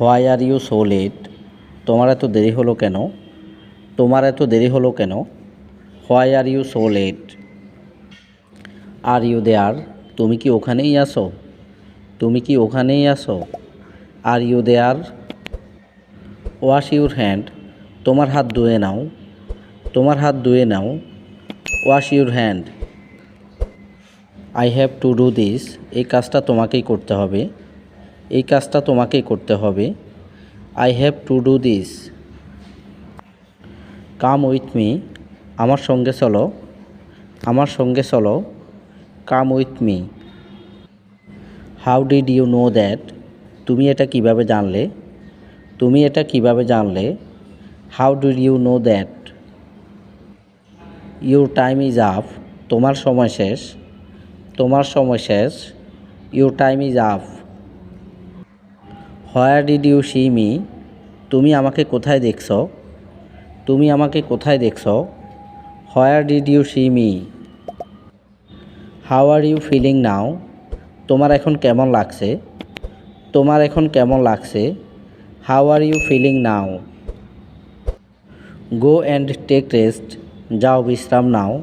Why are you so late? তোমার এত দেরি হলো কেন? তোমার এত দেরি হলো কেন? Why are you so late? Are you there? তুমি কি ওখানেই আসো তুমি কি ওখানেই আসো are you there? Wash your hand. তোমার হাত ধুয়ে নাও। তোমার হাত ধুয়ে নাও। Wash your hand. I have to do this. এই কাজটা তোমাকেই করতে হবে। এই কাজটা তোমাকেই করতে হবে। I have to do this come with me আমার সঙ্গে চলো। আমার সঙ্গে চলো। Come with me how did you know that তুমি এটা কীভাবে জানলে? তুমি এটা কীভাবে জানলে? How did you know that your time is up তোমার সময় শেষ। তোমার সময় শেষ। Your time is up where did you see me? তুমি আমাকে কোথায় দেখছ? তুমি আমাকে কোথায় দেখছ? Where did you see me? How are you feeling now? তোমার এখন কেমন লাগছে? তোমার এখন কেমন লাগছে? How are you feeling now? Go and take rest. যাও বিশ্রাম নাও।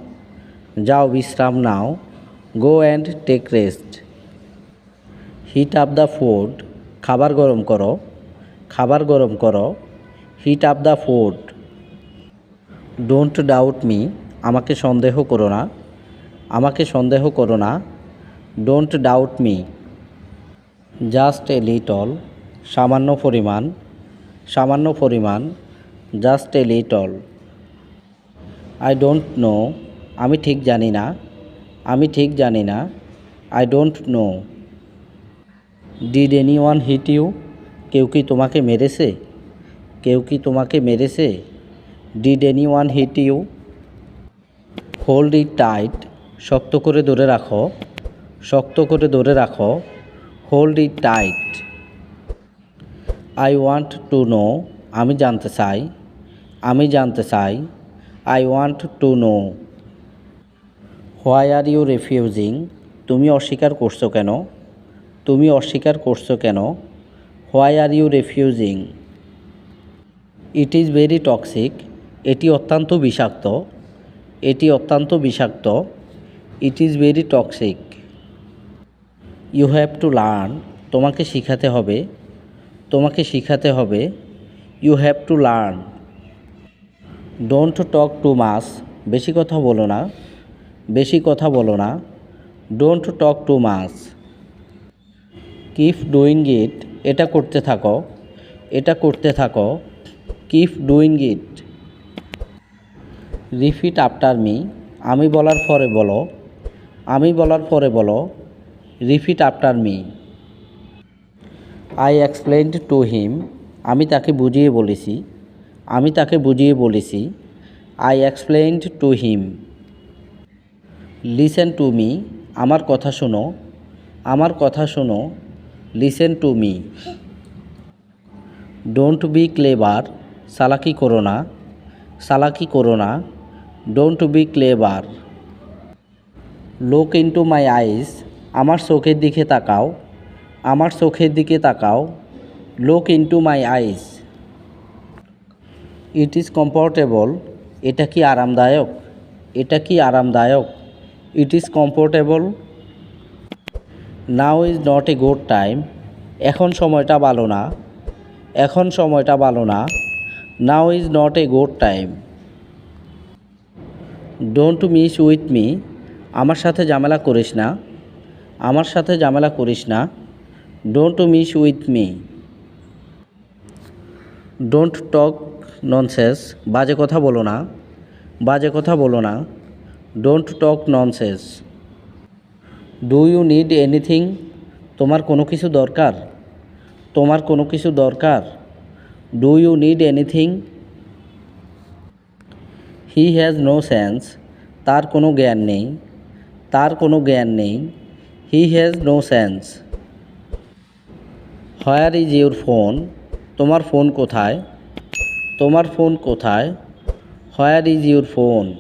যাও বিশ্রাম নাও। Go and take rest. Heat up the food খাবার গরম করো। খাবার গরম করো। Heat up the food don't doubt me আমাকে সন্দেহ করো না। আমাকে সন্দেহ করো না। Don't doubt me just a little সামান্য পরিমাণ। সামান্য পরিমাণ। Just a little I don't know আমি ঠিক জানি না। আমি ঠিক জানি না। I don't know did anyone hit you কেউ কি তোমাকে মেরেছে? কেউ কি তোমাকে মেরেছে? Did anyone hit you hold it tight শক্ত করে ধরে রাখো। শক্ত করে ধরে রাখো। Hold it tight I want to know আমি জানতে চাই। আমি জানতে চাই। I want to know why are you refusing তুমি অস্বীকার করছ কেন? তুমি অস্বীকার করছ কেন? Why are you refusing it is very toxic এটি অত্যন্ত বিষাক্ত। এটি অত্যন্ত বিষাক্ত। It is very toxic you have to learn তোমাকে শিখাতে হবে। তোমাকে শিখাতে হবে। You have to learn don't talk too much বেশি কথা বলো না। বেশি কথা বলো না। Don't talk too much keep doing it, এটা করতে থাকো। এটা করতে থাকো। Keep doing it. Repeat after me. আমি বলার পরে বলো। আমি বলার পরে বলো। Repeat after me. I explained to him, আমি তাকে বুঝিয়ে বলেছি। আমি তাকে বুঝিয়ে বলেছি। I explained to him. Listen to me. আমার কথা শোনো। আমার কথা শোনো। Listen to me don't be clever সালাকি করো না সালাকি করো না don't be clever look into my eyes আমার চোখের দিকে তাকাও আমার চোখের দিকে তাকাও look into my eyes it is comfortable এটা কি আরামদায়ক এটা কি আরামদায়ক it is comfortable now is not a good time এখন সময়টা ভালো না। এখন সময়টা ভালো না। Now is not a good time don't mess with me আমার সাথে ঝামেলা করিস না। আমার সাথে ঝামেলা করিস না। Don't mess with me don't talk nonsense বাজে কথা বলো না। বাজে কথা বলো না। Don't talk nonsense do you need anything তোমার কোনো কিছু দরকার? তোমার কোনো কিছু দরকার? Do you need anything he has no sense তার কোনো জ্ঞান নেই। তার কোনো জ্ঞান নেই। He has no sense where is your phone তোমার ফোন কোথায়? তোমার ফোন কোথায়? হোয়ার ইজ ইউর ফোন